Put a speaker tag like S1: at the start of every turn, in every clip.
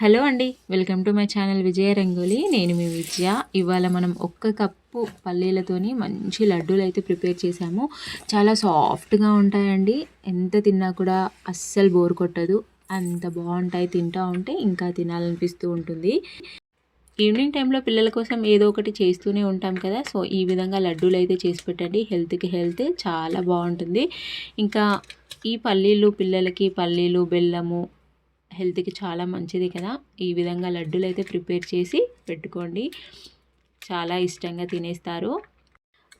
S1: Hello అండి welcome to my channel Vijaya Rangoli. నేను మీ విజయ. ఇవాళ మనం ఒక్క కప్పు పల్లీలతోని మంచి లడ్డూలు అయితే ప్రిపేర్ చేసాము చాలా సాఫ్ట్గా ఉంటాయండి. ఎంత తిన్నా కూడా అస్సలు బోర్ కొట్టదు. అంత బాగుంటాయి తింటూ ఉంటే ఇంకా తినాలనిపిస్తూ ఉంటుంది. ఈవినింగ్ టైంలో పిల్లల కోసం ఏదో ఒకటి చేస్తూనే ఉంటాం కదా. సో ఈ విధంగా లడ్డూలు అయితే చేసి పెట్టండి. హెల్త్కి హెల్త్ చాలా బాగుంటుంది. ఇంకా ఈ పల్లీలు పిల్లలకి పల్లీలు బెల్లము హెల్త్కి చాలా మంచిది కదా. ఈ విధంగా లడ్డూలు అయితే ప్రిపేర్ చేసి పెట్టుకోండి. చాలా ఇష్టంగా తినేస్తారు.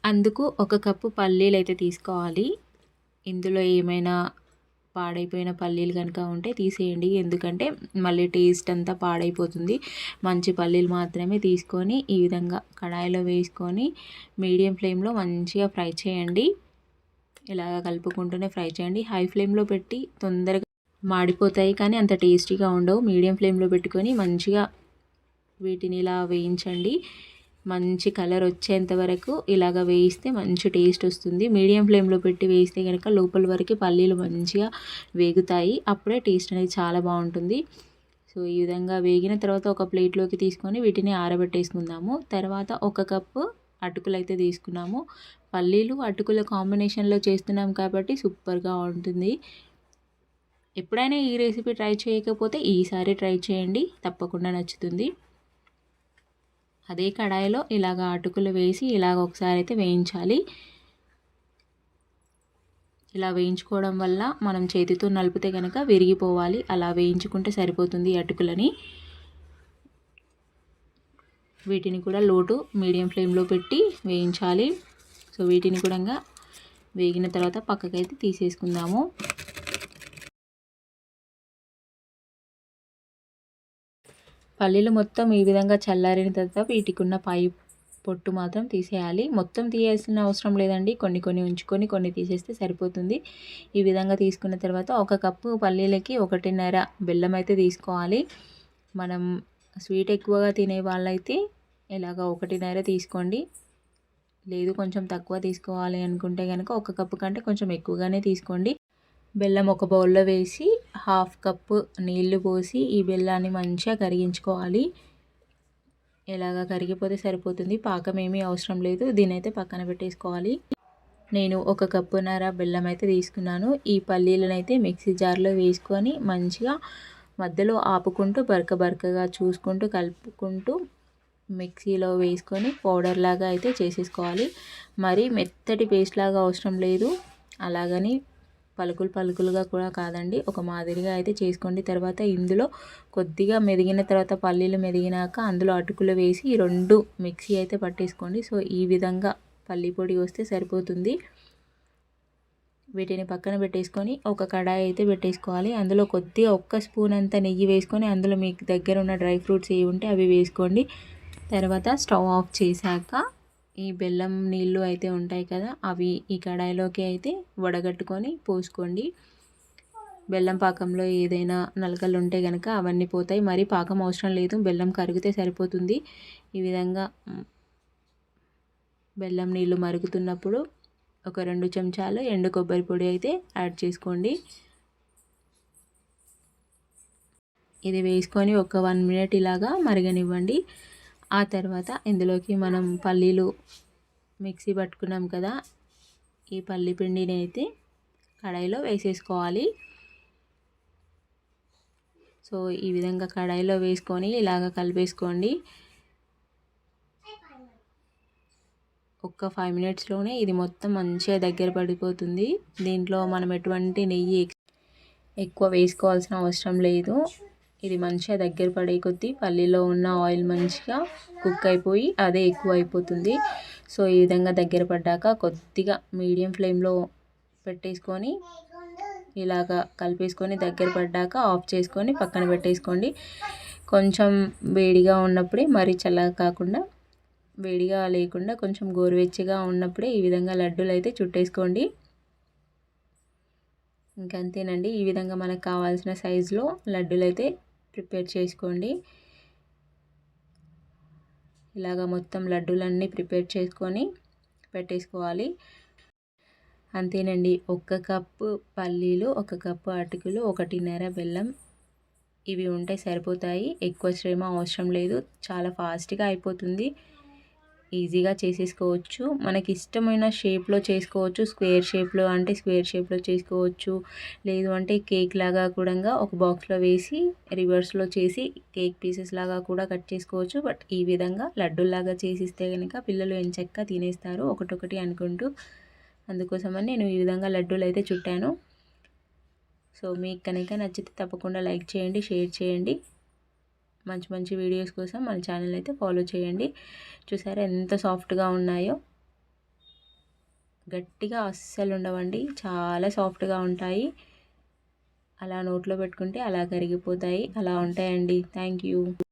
S1: అందుకు ఒక కప్పు పల్లీలు అయితే తీసుకోవాలి. ఇందులో ఏమైనా పాడైపోయిన పల్లీలు కనుక ఉంటే తీసేయండి. ఎందుకంటే మళ్ళీ టేస్ట్ అంతా పాడైపోతుంది. మంచి పల్లీలు మాత్రమే తీసుకొని ఈ విధంగా కడాయిలో వేసుకొని మీడియం ఫ్లేమ్లో మంచిగా ఫ్రై చేయండి. ఇలాగ కలుపుకుంటూనే ఫ్రై చేయండి. హై ఫ్లేమ్లో పెట్టి తొందరగా మాడిపోతాయి కానీ అంత టేస్టీగా ఉండవు. మీడియం ఫ్లేమ్లో పెట్టుకొని మంచిగా వీటిని ఇలా వేయించండి. మంచి కలర్ వచ్చేంత వరకు ఇలాగ వేయిస్తే మంచి టేస్ట్ వస్తుంది. మీడియం ఫ్లేమ్లో పెట్టి వేస్తే కనుక లోపల వరకు పల్లీలు మంచిగా వేగుతాయి. అప్పుడే టేస్ట్ అనేది చాలా బాగుంటుంది. సో ఈ విధంగా వేగిన తర్వాత ఒక ప్లేట్లోకి తీసుకొని వీటిని ఆరబెట్టేసుకుందాము. తర్వాత ఒక కప్పు అటుకులు అయితే తీసుకున్నాము. పల్లీలు అటుకుల కాంబినేషన్లో చేస్తున్నాం కాబట్టి సూపర్గా ఉంటుంది. ఎప్పుడైనా ఈ రెసిపీ ట్రై చేయకపోతే ఈసారి ట్రై చేయండి. తప్పకుండా నచ్చుతుంది. అదే కడాయిలో ఇలాగ అటుకులు వేసి ఇలాగ ఒకసారి అయితే వేయించాలి. ఇలా వేయించుకోవడం వల్ల మనం చేతితో నలిపితే కనుక విరిగిపోవాలి. అలా వేయించుకుంటే సరిపోతుంది అటుకులని. వీటిని కూడా లోటు మీడియం ఫ్లేమ్లో పెట్టి వేయించాలి. సో వీటిని కూడా వేగిన తర్వాత పక్కకైతే తీసేసుకుందాము. పల్లీలు మొత్తం ఈ విధంగా చల్లారిన తర్వాత వీటికి ఉన్న పై పొట్టు మాత్రం తీసేయాలి. మొత్తం తీయాల్సిన అవసరం లేదండి. కొన్ని కొన్ని ఉంచుకొని కొన్ని తీసేస్తే సరిపోతుంది. ఈ విధంగా తీసుకున్న తర్వాత ఒక కప్పు పల్లీలకి ఒకటిన్నర బెల్లం అయితే తీసుకోవాలి. మనం స్వీట్ ఎక్కువగా తినే వాళ్ళైతే ఇలాగ ఒకటిన్నర తీసుకోండి. లేదు కొంచెం తక్కువ తీసుకోవాలి అనుకుంటే కనుక ఒక కప్పు కంటే కొంచెం ఎక్కువగానే తీసుకోండి. బెల్లం ఒక బౌల్లో వేసి హాఫ్ కప్పు నీళ్ళు పోసి ఈ బెల్లాన్ని మంచిగా కరిగించుకోవాలి. ఎలాగ కరిగిపోతే సరిపోతుంది? పాకం ఏమీ అవసరం లేదు. దీని అయితే పక్కన పెట్టేసుకోవాలి. నేను ఒక కప్పున్నర బెల్లం అయితే తీసుకున్నాను. ఈ పల్లీలను అయితే మిక్సీ జార్లో వేసుకొని మంచిగా మధ్యలో ఆపుకుంటూ బరక బరకగా చూసుకుంటూ కలుపుకుంటూ మిక్సీలో వేసుకొని పౌడర్ లాగా అయితే చేసేసుకోవాలి. మరి మెత్తటి పేస్ట్ లాగా అవసరం లేదు. అలాగని పలుకులు పలుకులుగా కూడా కాదండి. ఒక మాదిరిగా అయితే చేసుకోండి. తర్వాత ఇందులో కొద్దిగా మెదిగిన తర్వాత పల్లీలు మెదిగినాక అందులో అటుకులు వేసి రెండు మిక్సీ అయితే పట్టేసుకోండి. సో ఈ విధంగా పల్లీ పొడి వస్తే సరిపోతుంది. వీటిని పక్కన పెట్టేసుకొని ఒక కడాయి అయితే పెట్టేసుకోవాలి. అందులో కొద్దిగా ఒక్క స్పూన్ అంతా నెయ్యి వేసుకొని అందులో మీకు దగ్గర ఉన్న డ్రై ఫ్రూట్స్ ఏవి ఉంటే అవి వేసుకోండి. తర్వాత స్టవ్ ఆఫ్ చేశాక ఈ బెల్లం నీళ్ళు అయితే ఉంటాయి కదా అవి ఈ కడాయిలోకి అయితే వడగట్టుకొని పోసుకోండి. బెల్లం పాకంలో ఏదైనా నలకలు ఉంటే కనుక అవన్నీ పోతాయి. మరి పాకం అవసరం లేదు బెల్లం కరిగితే సరిపోతుంది. ఈ విధంగా బెల్లం నీళ్ళు మరుగుతున్నప్పుడు ఒక రెండు చెంచాలు ఎండు కొబ్బరి పొడి అయితే యాడ్ చేసుకోండి. ఇది వేసుకొని ఒక వన్ మినిట్ ఇలాగా మరగనివ్వండి. ఆ తర్వాత ఇందులోకి మనం పల్లీలు మిక్సీ పట్టుకున్నాం కదా ఈ పల్లి పిండిని అయితే కడాయిలో వేసేసుకోవాలి. సో ఈ విధంగా కడాయిలో వేసుకొని ఇలాగ కలిపేసుకోండి. ఒక్క ఫైవ్ మినిట్స్లోనే ఇది మొత్తం మంచిగా దగ్గర పడిపోతుంది. దీంట్లో మనం ఎటువంటి నెయ్యి ఎక్కువ వేసుకోవాల్సిన అవసరం లేదు. ఇది మంచిగా దగ్గర పడే కొద్దీ పల్లీలో ఉన్న ఆయిల్ మంచిగా కుక్ అయిపోయి అదే ఎక్కువ అయిపోతుంది. సో ఈ విధంగా దగ్గర పడ్డాక కొద్దిగా మీడియం ఫ్లేమ్లో పెట్టేసుకొని ఇలాగా కలిపేసుకొని దగ్గర పడ్డాక ఆఫ్ చేసుకొని పక్కన పెట్టేసుకోండి. కొంచెం వేడిగా ఉన్నప్పుడే మరీ చల్లగా కాకుండా వేడిగా లేకుండా కొంచెం గోరువెచ్చగా ఉన్నప్పుడే ఈ విధంగా లడ్డూలు అయితే చుట్టేసుకోండి. ఇంకంతేనండి. ఈ విధంగా మనకు కావాల్సిన సైజులో లడ్డూలు అయితే ప్రిపేర్ చేసుకోండి. ఇలాగ మొత్తం లడ్డూలన్నీ ప్రిపేర్ చేసుకొని పెట్టేసుకోవాలి. అంతేనండి. ఒక కప్పు పల్లీలు ఒక కప్పు అటుకులు ఒకటిన్నర బెల్లం ఇవి ఉంటే సరిపోతాయి. ఎక్కువ శ్రమ అవసరం లేదు. చాలా ఫాస్ట్గా అయిపోతుంది. ఈజీగా చేసేసుకోవచ్చు. మనకి ఇష్టమైన షేప్లో చేసుకోవచ్చు. స్క్వేర్ షేప్లో అంటే స్క్వేర్ షేప్లో చేసుకోవచ్చు. లేదు అంటే కేక్ లాగా కూడా ఒక బాక్స్లో వేసి రివర్స్లో చేసి కేక్ పీసెస్ లాగా కూడా కట్ చేసుకోవచ్చు. బట్ ఈ విధంగా లడ్డూలాగా చేసిస్తే కనుక పిల్లలు ఎంచక్క తినేస్తారు ఒకటొకటి అనుకుంటూ. అందుకోసమని నేను ఈ విధంగా లడ్డూలు అయితే చుట్టాను. సో మీకు కనుక నచ్చితే తప్పకుండా లైక్ చేయండి షేర్ చేయండి. మంచి మంచి వీడియోస్ కోసం మన ఛానల్ అయితే ఫాలో చేయండి. చూసారా ఎంత సాఫ్ట్గా ఉన్నాయో? గట్టిగా అస్సలు ఉండవండి. చాలా సాఫ్ట్గా ఉంటాయి. అలా నోట్లో పెట్టుకుంటే అలా కరిగిపోతాయి. అలా ఉంటాయండి. Thank you